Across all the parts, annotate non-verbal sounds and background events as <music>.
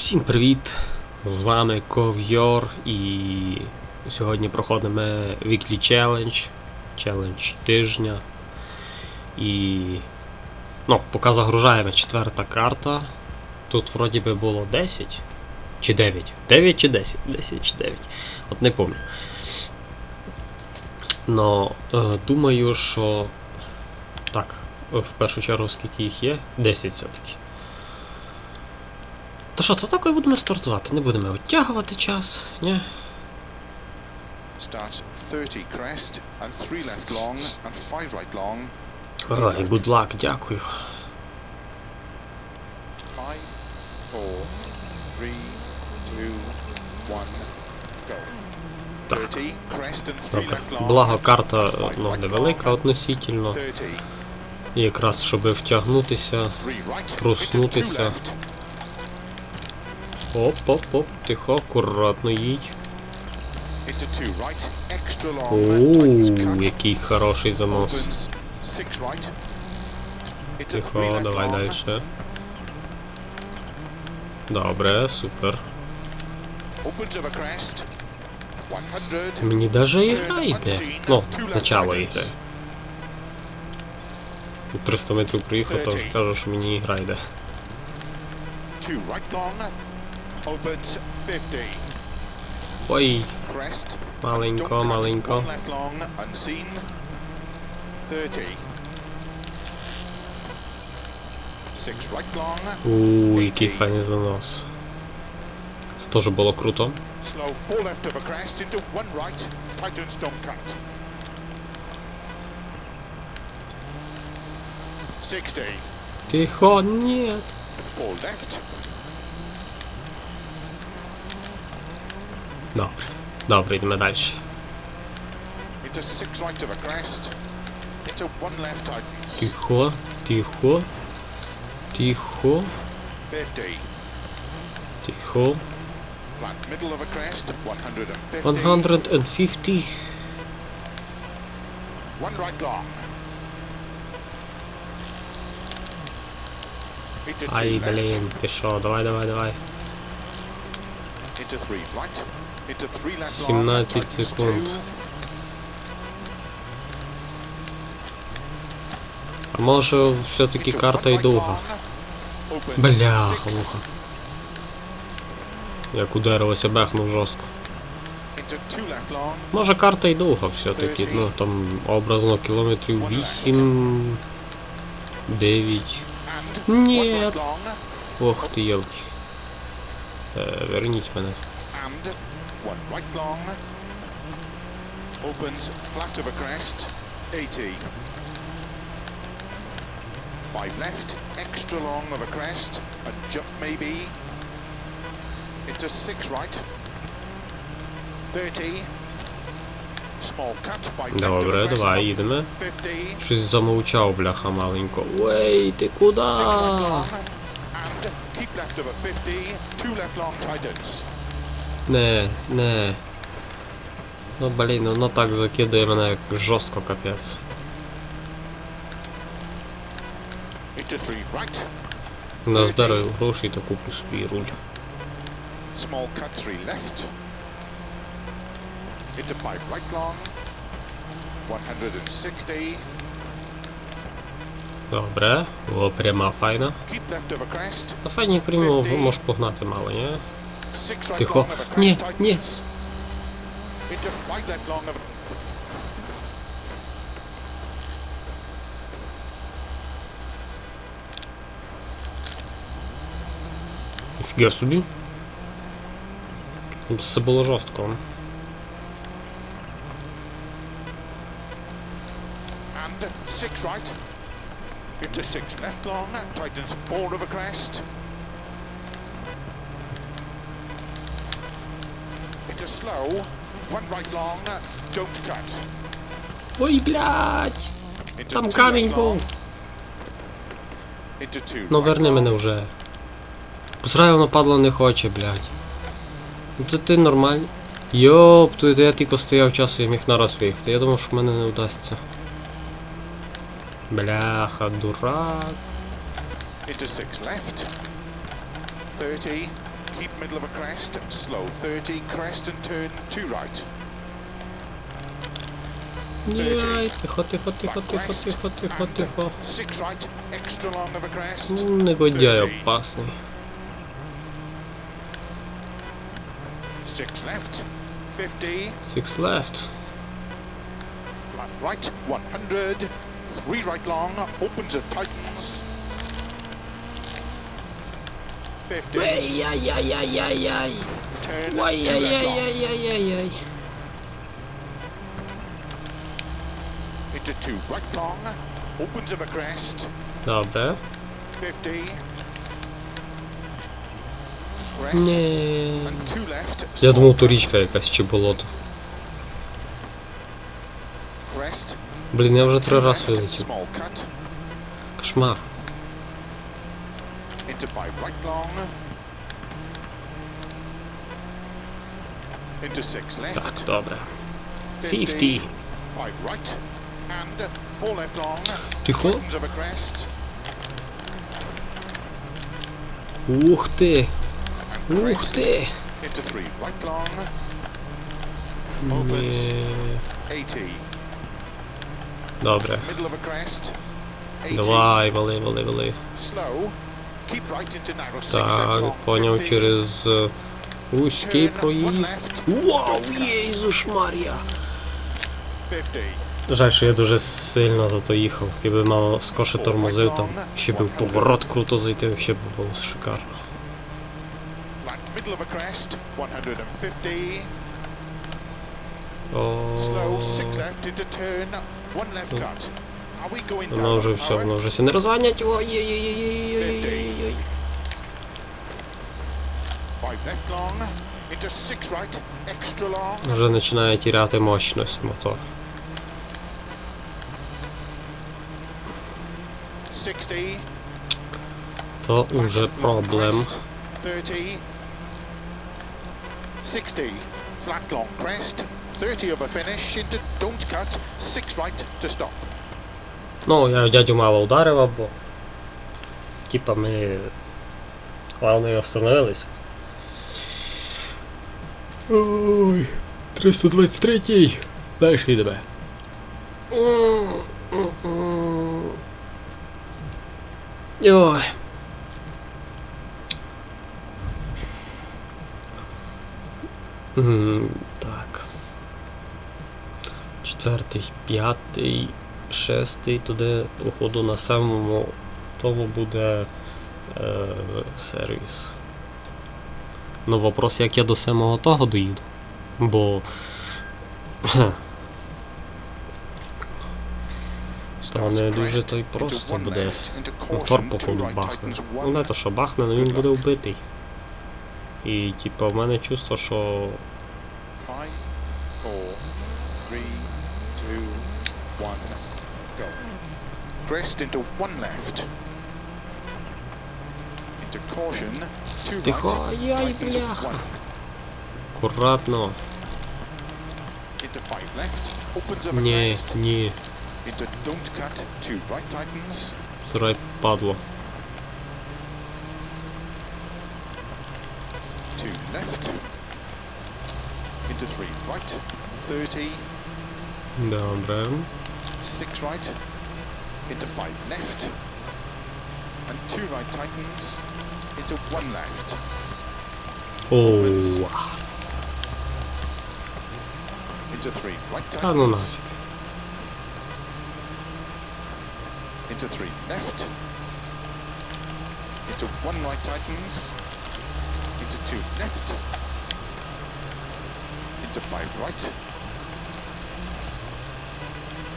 Всім привіт! З вами Ковйор і сьогодні проходимо Weekly Challenge, челендж тижня. І ну, поки загружаємо четверта карта. Тут вроді би було 10 чи 9. 9 чи 10? 10 чи 9. От не пам'ятаю. Но е, думаю, що так, в першу чергу скільки їх є? 10 все-таки. Що, то так і будемо стартувати, не будемо оттягувати час, ні? Starts 30 crest and 3 left long and 5 right long. Ай, good luck, дякую. 5, 4, 3, 2, 1, go. Так. 30 crest and 3 Добре. Благо карта ну, невелика относительно. І якраз щоб втягнутися. Проснутися. Into 2 left, Оп-оп-оп, тихо, акуратно їдь. Оу, який хороший занос. Тихо, давай далі. Добре, супер. opens of a crest, 100, Мені даже ігра йде. Ну, начало ігри. 300 метрів проїхав, то кажу, що мені ігра йде. 2 right long, opens 50. Ой, маленько, маленько. Left long, unseen. 30. Six right long. Ууу, який файний занос. Це теж було круто. Slow four Four left. Добре. Добре, йдемо далі. Into six right of a crest. Into one left tightens. Тихо, тихо. Тихо, 50. тихо. Flat middle of a crest. 150. 150. One right long. Into two Ай, left. блін, ти що, давай, давай, давай. Into three right. Into three left long. 17 секунд. А може все-таки карта і довга? six. муха. Як ударився, бехнув жорстко. Може карта і довга все-таки. Ну там образно кілометрів 8. 9. And Нет. Ох ти йолки. Е, верніть мене. And one right long. Opens flat of a crest. 80. Five left, extra long of a crest, a jump maybe. Into six right. 30. Small cut, five left of Добре, a crest. давай, їдемо. 50. Щось замовчав, бляха маленько. Ой, ти куди? Six right long. And keep left of a 50. Two left long tightens. Не, не. Ну блін, воно так закидує мене жорстко капець. Right. Назбираю гроші та куплю свій руль. Small cut three left. Into five right long. 160. Добре. О, пряма файна. На файні прямо можеш погнати мало, ні? Six right Тихо. Ні, ні. Ніфіга собі. Все було жорстко. and six right. Into six left long. Tightens four of a crest. Into slow. One right long. Don't cut. Ой, блядь! Там two камінь був. Ну верни мене вже. Посрай воно падло не хоче, блядь. Ну це ти нормальний. Йоп, тут я тільки стояв часу і міг нараз виїхати. Я думав, що в мене не вдасться. Бляха, дурак. Into six left. 30. keep middle of a crest, slow 30, crest and turn to right. Six right, extra long of a crest. Innego dziaja. Six left, 50. Six left. Flat right, 100. Three right long, opens and tightens. 50, Ай-яй-яй-яй-яй-яй. turn two left long. Ай-яй-яй-яй-яй-яй. Into two right long, opens of a crest, Добре. 50. Crest Ні. and two left. Я small думав, то cut, річка якась чи болото. Crest. Блін, я вже two три рази left, вилетів. Small cut Кошмар. into five right long. Into six Так, left. добре. 50. 50. Five right. And four left long. Тихо. Tightens of a crest. Ух ти! And Ух crest. ти! Into three right long. Opens. Ні. 80. Добре. Middle of a crest. 80. Давай, вали, вали, вали. Slow. Так, поняв 50. через е, вузький проїзд. Вау, Єзуш Марія! 50. Жаль, що я дуже сильно зато їхав. Якби мало скорше тормозив там, ще б поворот круто зайти, ще б було шикарно. Middle of a crest. 150. О, Slow. Six left into turn. One left cut. Воно вже все, воно вже все не розганять. Long. Into six right. Extra long. Вже починає тіряти мощність мотор. 60. То long проблем. crest, 30. 60. Flat long crest. 30 of a finish into don't cut. Six right to stop. Ну, я дядю мало ударив, або. Типа ми. Главное остановились. Ой, 323-й. Дальше йдемо. Ой. Так. Четвертий, п'ятий, шестий, туди, походу, на самому тому буде е, сервіс. Ну, вопрос, як я до самого того доїду. Бо. <coughs> Та не дуже crest. то й into просто буде. two походу, бахне. Ну, не то, що бахне, але він буде вбитий. І, типа, в мене чувство, що. Crest into one left. Into caution, two Тихо, right. ай, tightens, бляха. one. Акуратно. Into five left. Opens of a Ні, crest. ні. Into don't cut, two right tightens. Сурай падло. Two left. Into three right. 30. Добре. Six right. into five left, and two right titans. into one left. Oh. Into three right titans. Into three left. Into one right titans. Into two left. Into five right.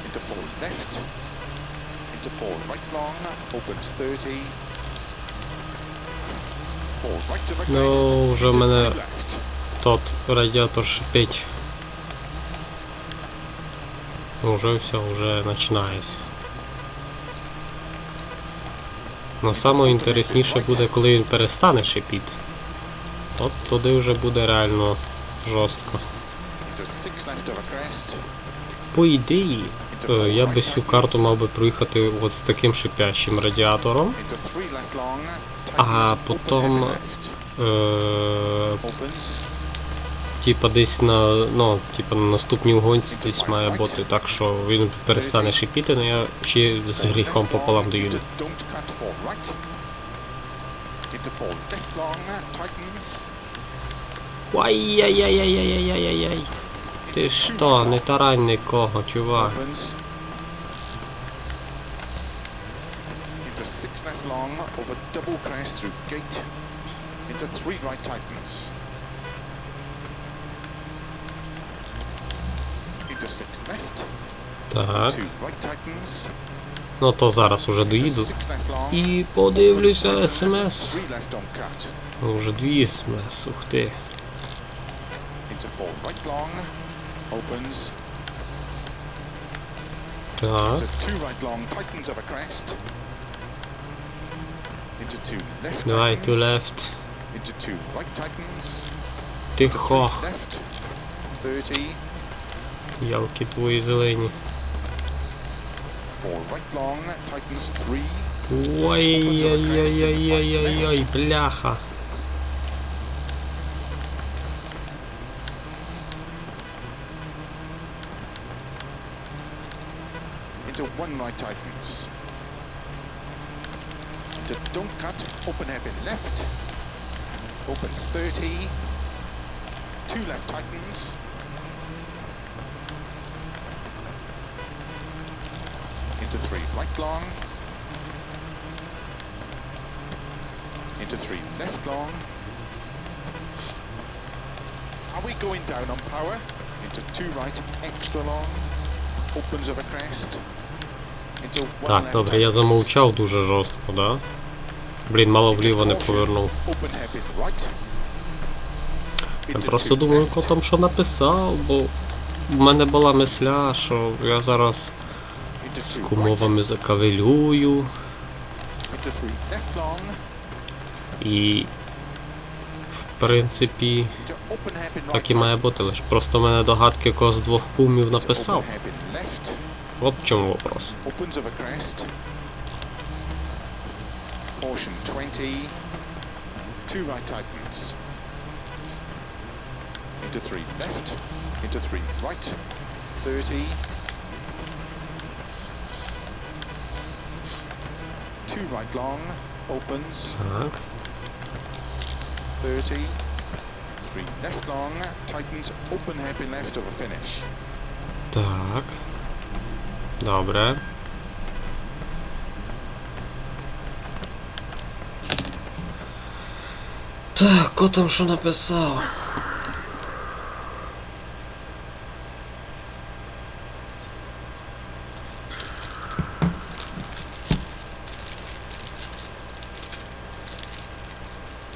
Into four left. Into four right long. Opens 30. Four right to the Ну, crest. вже в мене тот радіатор шипить. Уже все, уже починається. Ну, саме інтересніше буде, коли він перестане шипіти. От туди вже буде реально жорстко. По ідеї, Е, Я би цю карту мав би проїхати от з таким шипящим радіатором. А left, Е, Типа десь на ну, типа на наступній гонці десь має бути так, що він перестане шипіти, але я ще з гріхом пополам доїду. Ай-яй-яй-яй-яй-яй-яй-яй. Ти що, right не long, тарань нікого, чувак. opens, into six left long, over double crest through gate, into three right tightens, into six left, Так. two right tightens, Ну то зараз уже доїду. І подивлюся смс. three left on cut, Ну, Вже дві смс, ух ти. into four right long, opens, Так. Давай, to left. into two right tightens, into Тихо. three left, 30, Ялки твої зелені. four right long, tightens three, Ой-яй-яй-яй-яй-яй, бляха. One right tightens, into don't cut, open hairpin left, opens 30, two left tightens, into three right long, into three left long. Are we going down on power? Into two right, extra long, opens over crest. Так, добре, я замовчав дуже жорстко, да? Блін, мало вліво не повернув. Я просто думаю, хто там що написав, бо в мене була мисля, що я зараз з кумовами закавелюю і в принципі так і має бути, tightens, лиш просто в мене догадки кого з двох кумів написав. Open hairpin left, От в чому вопрос. opens over crest. Caution 20, two right tightens. Into three left, into three right, 30. Two right long, opens, Так. 30. Three left long, tightens, open hairpin left over finish. Так. Добре. Так, хто там що написав?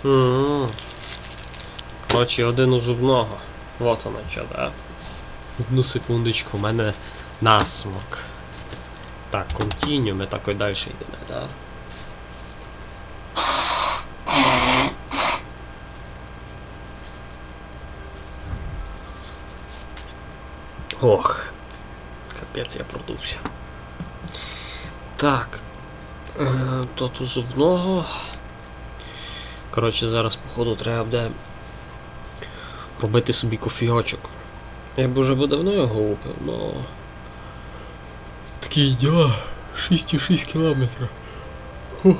М. Коротше, один у зубного. Вот воно що, да? Одну секундочку, у мене насмок. Так, континю, ми так і далі йдемо, так? Ох, капець я продувся. Так. Е, тут у зубного. Коротше, зараз, походу, треба буде робити собі кофійочок. Я б уже давно його випив, но... Такі діла. 6,6 кілометрів. Фух.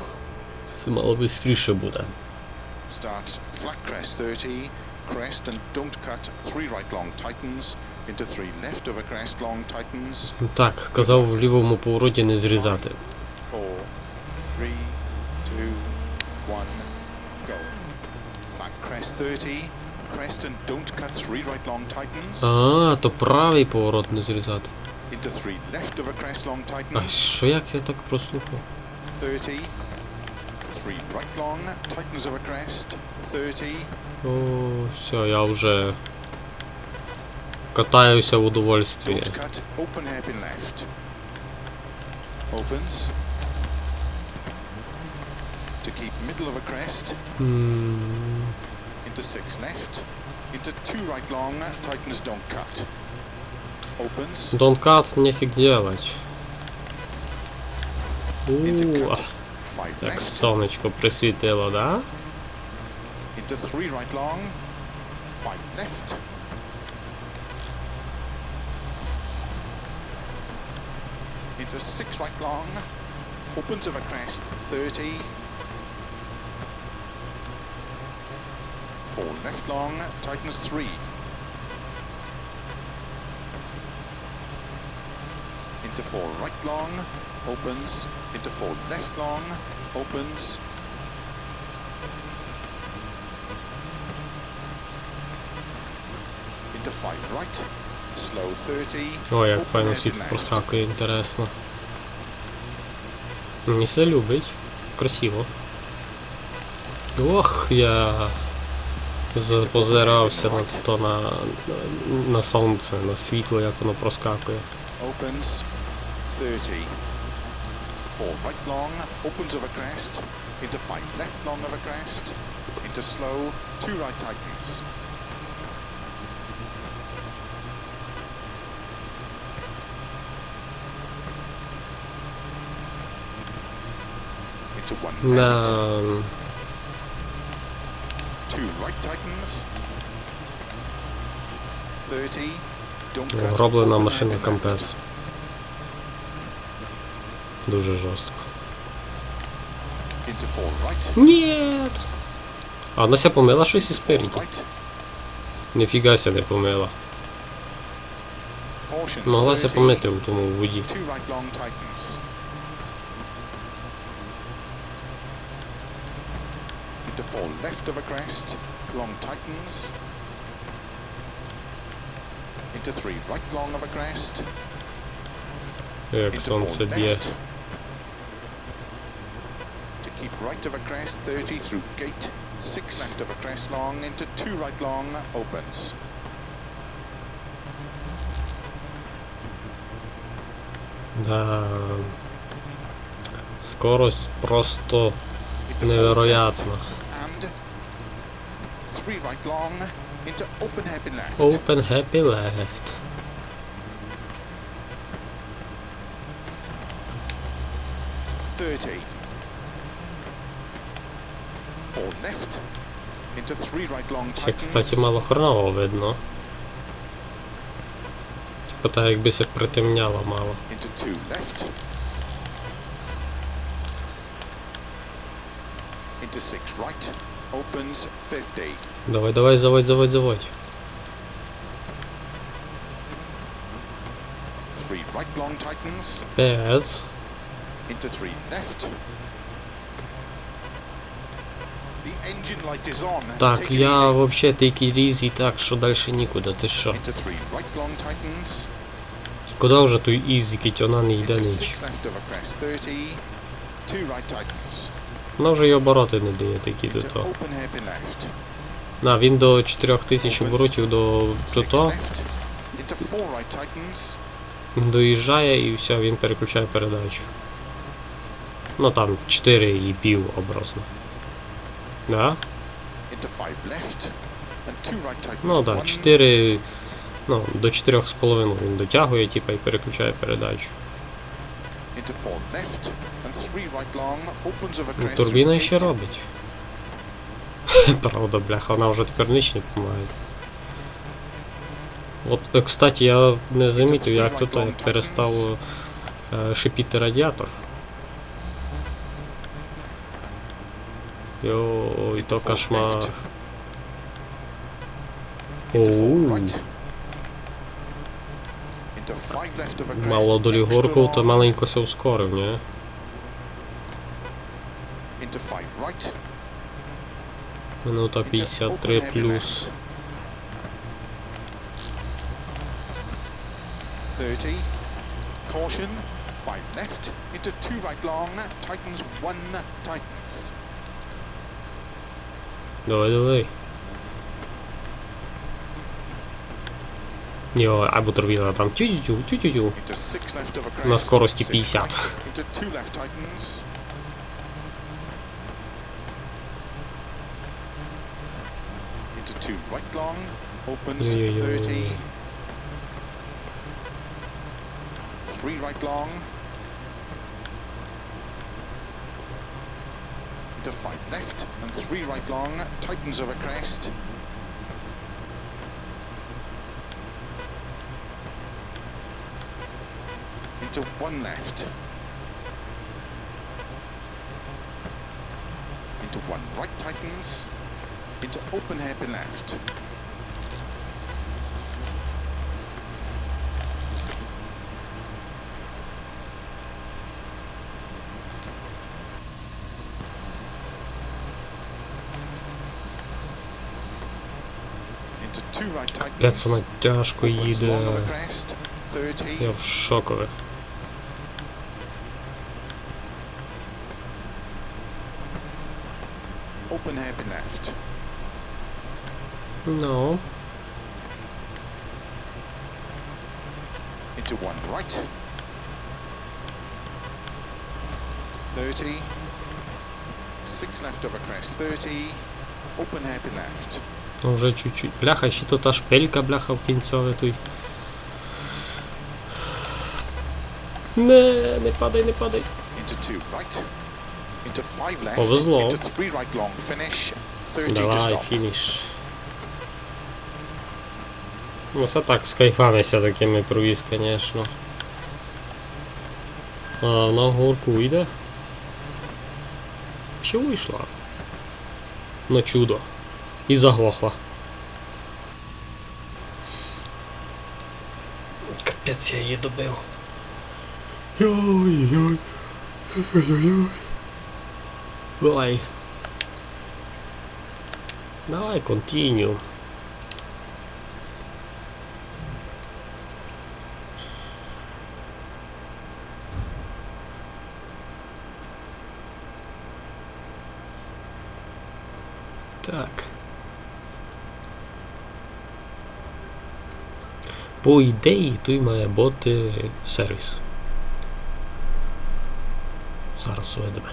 Це мало швидше буде. Starts flat crest 30, crest and don't cut, three right long tightens, into three left over crest long tightens, Ну Так, казав в лівому повороті не зрізати. four, three, two, one, go. Flat crest 30, crest and don't cut, three right long tightens, А, то правий поворот не зрізати. into three left over crest long А tightens, що як я так прослухав? 30, three right long, tightens over crest, 30, О, все, я вже катаюся в удовольствии. don't cut, open hairpin left, opens, to keep middle of a crest, М, into six left, into two right long, tightens don't cut. opens Don't cut, нефиг делать. into У, cut. Five як left сонечко присвітило, да? into three right long. Five left. Into six right long. Opens of a crest. 30. Four left long. Tightens three. Into four right long. Opens. Into four left long. Opens. into five right, slow 30, О, як файно світло проскакує, інтересно. Мені все любить. Красиво. Ох, я позирався на то на, на сонце, на світло, як воно проскакує. opens 30, four right long, opens of a crest, into five left long of a crest, into slow, two right tightens, into one left, На... two right tightens, 30, don't cut, Гроблена open машина head Кампес. left, Дуже жорстко. Ні. А вона ся помила щось із right, Ніфіга ся не помила. Моглася 30, помити у тому воді. Left of a crest, long tightens. Into three right long of a crest. Як Into сонце four б'є. left. To keep right of a crest, 30 through gate. Six left of a crest long, into two right long, opens. Да. Скорость просто Into four невероятна. left, And three right long, into open happy left. Open happy left. Thirty. Це, кстати, мало хреново видно. Типа так якби се притемняло мало. Into two left. Into six right. Opens 50. Давай, давай, заводь, заводь, заводь. Three right long tightens. Пес. Into three left. The engine light Так, Take it я easy. вообще тільки різ так, що? Into three right long tightens. Куди той ізі, кіть вона не йде ніч. six left of a crest 30. Two right tightens. Вона вже й обороти не дає такі до того. На, він до 4000 оборотів до, до того доїжджає і все, він переключає передачу. Ну там 4 і пів образно. Да? Ну так, One 4. Ну, до 4,5 він дотягує, типа, і переключає передачу. Ну, турбіна ще робить. Правда, бляха, вона вже тепер ніч не допомагає. От, е, кстати, я не замітив, як тут перестав е, шипіти радіатор. Йой, то кошмар. Оу. five. Мало долі горку, то маленько все ускорив, ні? Five. Минута 53 плюс. left. 30. Caution. 5 left. Into 2 right long. Tightens 1. Tightens. Давай, давай. Йо, або турбіна там тю-тю-тю, тю-тю-тю. Into 6 left of a crest. На скорості Six 50. right. Into 2 left tightens. Into 2 right long. Opens Ой-ой-ой. 30. three right long. Into five left and three right long, tightens over crest. Into one left. Into one right tightens. Into open hairpin left. Two right П'ять tightens. саме тяжко Opens їде. long over crest. 30. Я в шокових. Open hairpin left. Ну, Into one right. 30. Six left over crest. 30. Open hairpin left. Ну вже чуть-чуть. Бляха, ще то та шпилька, бляха, в кінцьові тут. Не, не падай, не падай. Повезло. Into three right long finish. 30 Давай, фініш. Ну, це так, з кайфами ся такими круїз, звісно. А на горку йде? Чи вийшла? Ну чудо. І заглохла. Капець я її добив. Ой-ой-ой. Давай. Давай, continue. Так. По ідеї, тут має бути сервіс. Зараз уведемо.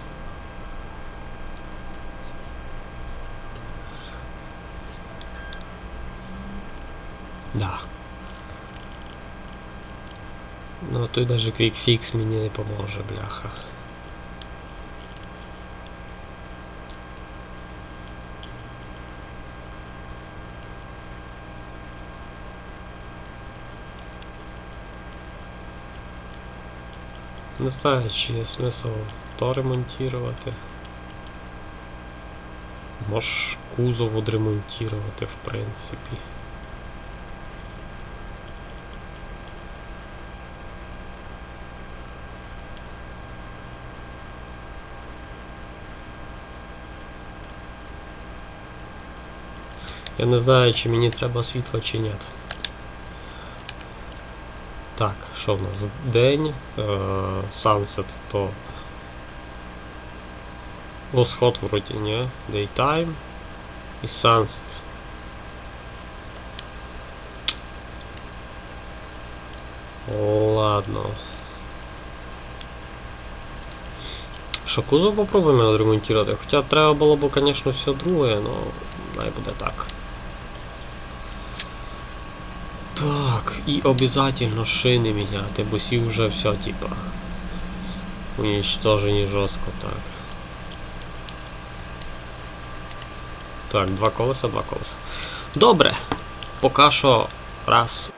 Да. Ну той даже Fix мені не поможе, бляха. Не знаю, чи є смисл то ремонтувати. Можеш кузов відремонтувати, в принципі. Я не знаю, чи мені треба світло чи ні. Так, що в нас? День, е, Sunset, то. Восход вроді, ні. Daytime і Sunset. Ладно. Що, кузов попробуємо відремонтувати? Хоча треба було б, звісно, все друге, але най буде так. Так, і обязательно шини міняти, бо сі вже все, типа. Уничтожені жорстко, так. Так, два колеса, два колеса. Добре. Поки що раз